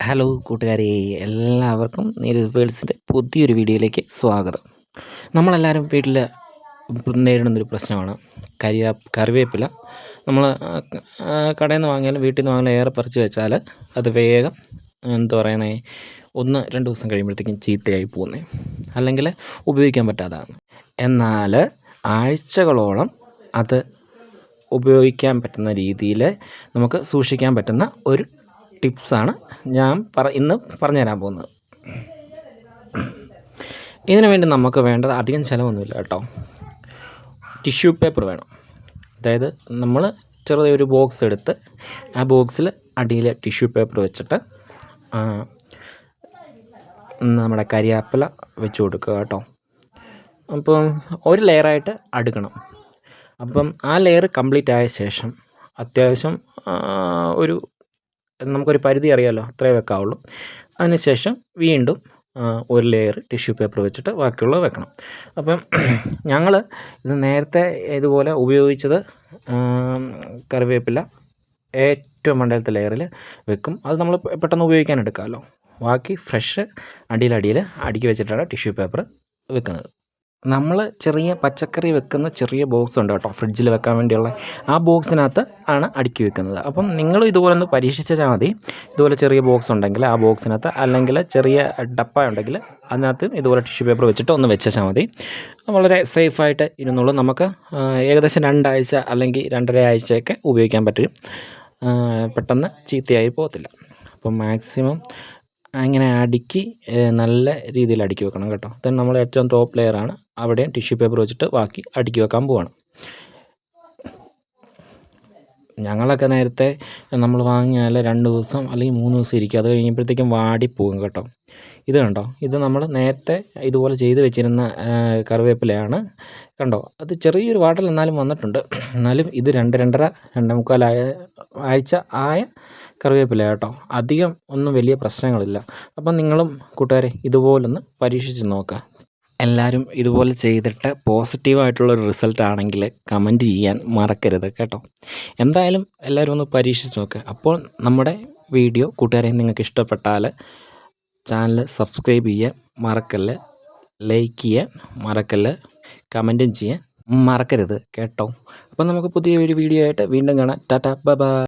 Hello കൂട്ടുകാരെ. എല്ലാവർക്കും നീരജ് വേൾഡ്സിന്റെ പുതിയൊരു വീഡിയോയിലേക്ക് സ്വാഗതം. നമ്മളെല്ലാവരും വീട്ടിൽ നേരിടുന്നൊരു പ്രശ്നമാണ്. കരിയാ കറിവേപ്പില. നമ്മൾ കടയിൽ നിന്ന് വാങ്ങിയാലും വീട്ടിൽ നിന്ന് വാങ്ങിയാലും ഏറെ പറിച്ച് വെച്ചാൽ അത് വേഗം എന്താ പറയുന്നത് ഒന്ന് രണ്ട് ദിവസം കഴിയുമ്പോഴത്തേക്കും ചീത്തയായി പോകുന്നത് അല്ലെങ്കിൽ ഉപയോഗിക്കാൻ പറ്റാതാണ് എന്നാൽ ആഴ്ചകളോളം അത് ഉപയോഗിക്കാൻ പറ്റുന്ന രീതിയിൽ നമുക്ക് സൂക്ഷിക്കാൻ പറ്റുന്ന ഒരു ടിപ്സാണ് ഞാൻ പറ ഇന്ന് പറഞ്ഞു തരാൻ പോകുന്നത്. ഇതിനു വേണ്ടി നമുക്ക് വേണ്ടത് അധികം ചിലവൊന്നുമില്ല കേട്ടോ. ടിഷ്യൂ പേപ്പർ വേണം. അതായത് നമ്മൾ ചെറുതായി ഒരു ബോക്സ് എടുത്ത് ആ ബോക്സിൽ അടിയിൽ ടിഷ്യൂ പേപ്പർ വെച്ചിട്ട് നമ്മുടെ കരിയാപ്പില വെച്ച് കൊടുക്കുക കേട്ടോ. അപ്പം ഒരു ലെയറായിട്ട് അടുക്കണം. അപ്പം ആ ലെയർ കംപ്ലീറ്റ് ആയ ശേഷം അത്യാവശ്യം ഒരു നമുക്കൊരു പരിധി അറിയാമല്ലോ അത്രേ വെക്കാവുള്ളൂ. അതിനുശേഷം വീണ്ടും ഒരു ലെയർ ടിഷ്യൂ പേപ്പർ വെച്ചിട്ട് ബാക്കിയുള്ളത് വെക്കണം. അപ്പം ഞങ്ങൾ ഇത് നേരത്തെ ഇതുപോലെ ഉപയോഗിച്ചത് കറിവേപ്പില ഏറ്റവും മണ്ടലത്തെ ലെയറിൽ വെക്കും. അത് നമ്മൾ പെട്ടെന്ന് ഉപയോഗിക്കാൻ എടുക്കാമല്ലോ. ബാക്കി ഫ്രഷ് അടിയിലടിയിൽ അടുക്കി വെച്ചിട്ടാണ് ടിഷ്യൂ പേപ്പർ വെക്കുന്നത്. നമ്മൾ ചെറിയ പച്ചക്കറി വെക്കുന്ന ചെറിയ ബോക്സ് ഉണ്ട് കേട്ടോ. ഫ്രിഡ്ജിൽ വെക്കാൻ വേണ്ടിയുള്ള ആ ബോക്സിനകത്ത് ആണ് അടുക്കി വെക്കുന്നത്. അപ്പം നിങ്ങൾ ഇതുപോലെ ഒന്ന് പരീക്ഷിച്ചാൽ മതി. ഇതുപോലെ ചെറിയ ബോക്സ് ഉണ്ടെങ്കിൽ ആ ബോക്സിനകത്ത് അല്ലെങ്കിൽ ചെറിയ ഡപ്പ ഉണ്ടെങ്കിൽ അതിനകത്ത് ഇതുപോലെ ടിഷ്യൂ പേപ്പർ വെച്ചിട്ട് ഒന്ന് വെച്ചാൽ മതി. വളരെ സേഫായിട്ട് ഇരുന്നുള്ളൂ നമുക്ക് ഏകദേശം രണ്ടാഴ്ച അല്ലെങ്കിൽ രണ്ടര ആഴ്ചയൊക്കെ ഉപയോഗിക്കാൻ പറ്റും. പെട്ടെന്ന് ചീത്തയായി പോകത്തില്ല. അപ്പം മാക്സിമം അങ്ങനെ അടുക്കി നല്ല രീതിയിൽ അടുക്കി വെക്കണം കേട്ടോ. ദെൻ നമ്മൾ ഏറ്റവും ടോപ്പ് ലെയറാണ് അവിടെയും ടിഷ്യൂ പേപ്പർ വെച്ചിട്ട് ബാക്കി അടുക്കി വെക്കാൻ പോവാണ്. ഞങ്ങളൊക്കെ നേരത്തെ നമ്മൾ വാങ്ങിയാൽ രണ്ട് ദിവസം അല്ലെങ്കിൽ മൂന്ന് ദിവസം ഇരിക്കും. അത് കഴിയുമ്പോഴത്തേക്കും വാടിപ്പോകും കേട്ടോ. ഇത് കണ്ടോ? ഇത് നമ്മൾ നേരത്തെ ഇതുപോലെ ചെയ്ത് വെച്ചിരുന്ന കറിവേപ്പിലയാണ് കണ്ടോ? അത് ചെറിയൊരു വാട്ടൽ എന്നാലും വന്നിട്ടുണ്ട്. എന്നാലും ഇത് രണ്ട് രണ്ടര രണ്ടേ മുക്കാലായ ആഴ്ച ആയ കറിവേപ്പില കേട്ടോ. അധികം ഒന്നും വലിയ പ്രശ്നങ്ങളില്ല. അപ്പം നിങ്ങളും കൂട്ടുകാരെ ഇതുപോലൊന്ന് പരീക്ഷിച്ച് നോക്കുക. എല്ലാവരും ഇതുപോലെ ചെയ്തിട്ട് പോസിറ്റീവായിട്ടുള്ളൊരു റിസൾട്ട് ആണെങ്കിൽ കമന്റ് ചെയ്യാൻ മറക്കരുത് കേട്ടോ. എന്തായാലും എല്ലാവരും ഒന്ന് പരീക്ഷിച്ച് നോക്കുക അപ്പോൾ നമ്മുടെ വീഡിയോ കൂട്ടുകാരെ നിങ്ങൾക്ക് ഇഷ്ടപ്പെട്ടാൽ ചാനൽ സബ്സ്ക്രൈബ് ചെയ്യാൻ മറക്കല്ല് ലൈക്ക് ചെയ്യാൻ മറക്കല്ല് കമന്റും ചെയ്യാൻ മറക്കരുത് കേട്ടോ. അപ്പോൾ നമുക്ക് പുതിയ ഒരു വീഡിയോ ആയിട്ട് വീണ്ടും കാണാം. Tata bye.